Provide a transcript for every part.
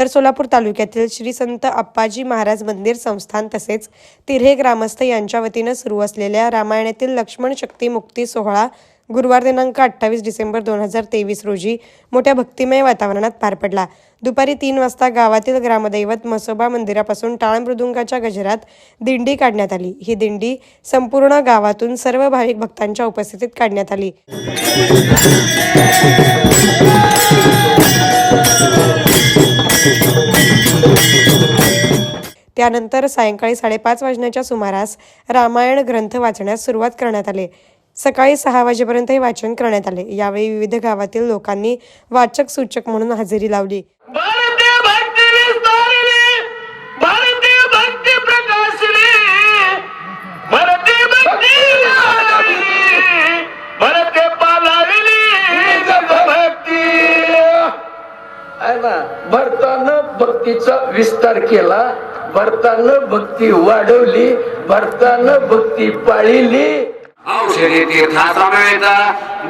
उत्तर सोलापूर तालुक्यातील श्री संत अप्पाजी महाराज मंदिर संस्थान तसेच तिर्हे ग्रामस्थ यांच्या वतीनं सुरू असलेल्या रामायणातील लक्ष्मण शक्ती मुक्ती सोहळा गुरुवार दिनांक अठ्ठावीस डिसेंबर दोन हजार तेवीस रोजी मोठ्या भक्तिमय वातावरणात पार पडला. दुपारी तीन वाजता गावातील ग्रामदैवत म्हसोबा मंदिरापासून टाळ मृदुंगाच्या गजरात दिंडी काढण्यात आली. ही दिंडी संपूर्ण गावातून सर्व भाविक भक्तांच्या उपस्थितीत काढण्यात आली. त्यानंतर सायंकाळी साडेपाच वाजण्याच्या सुमारास रामायण ग्रंथ वाचण्यास सुरुवात करण्यात आले. सकाळी सहा वाजेपर्यंत हे वाचन करण्यात आले. यावेळी विविध गावातील लोकांनी वाचक सूचक म्हणून हजेरी लावली. भक्तीचा विस्तार केला. भरतानं भक्ती वाढवली भरतानं भक्ती पाळिली. औषधी तीर्थासमेत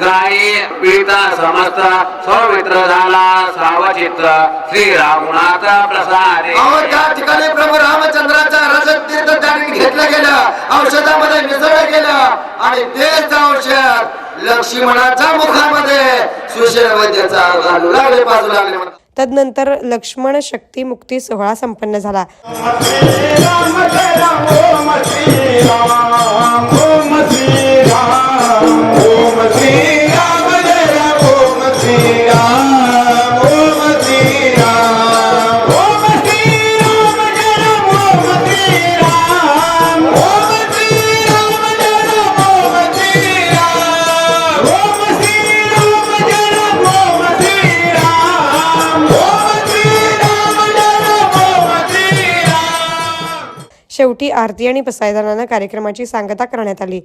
ग्राही पीडिता समस्त सौमित्र झाला सावचित्र. श्रीरामनाथ प्रसादे. अहो त्या ठिकाणी प्रभू रामचंद्राच्या रजत तीर्थ त्या ठिकाणी घेतलं गेलं. औषधामध्ये मिसळलं गेलं आणि तेच औषध लक्ष्मणाच्या मुखामध्ये सुशील वैद्याचा घालू लागले बाजू लागले म्हणतात. तदनंतर लक्ष्मण शक्ती मुक्ती सोहळा संपन्न झाला. शेवटी आरती आणि पसायदानानं कार्यक्रमाची सांगता करण्यात आली.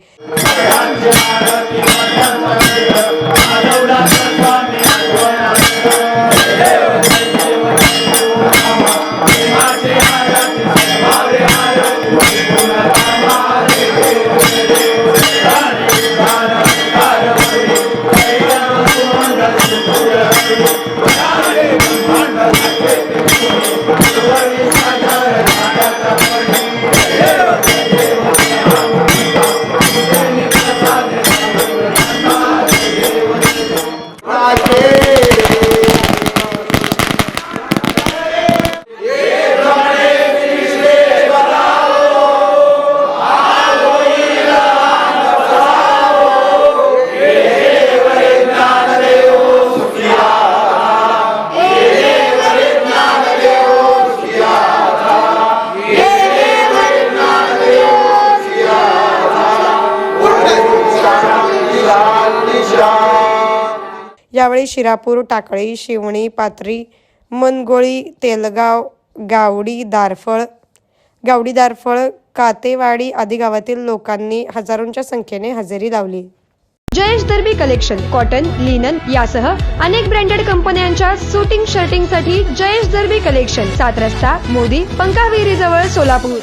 यावेळी शिरापूर टाकळी शिवणी पाथरी मनगोळी तेलगाव गावडी दारफळ गावडी दारफळ कातेवाडी आदी गावातील लोकांनी हजारोंच्या संख्येने हजेरी लावली. Jayesh Darbi collection cotton linen यासह अनेक ब्रँडेड कंपन्यांच्या सुटिंग शर्टिंगसाठी जयेश दर्बी कलेक्शन सात रस्ता मोदी पंकाविहिरी जवळ सोलापूर.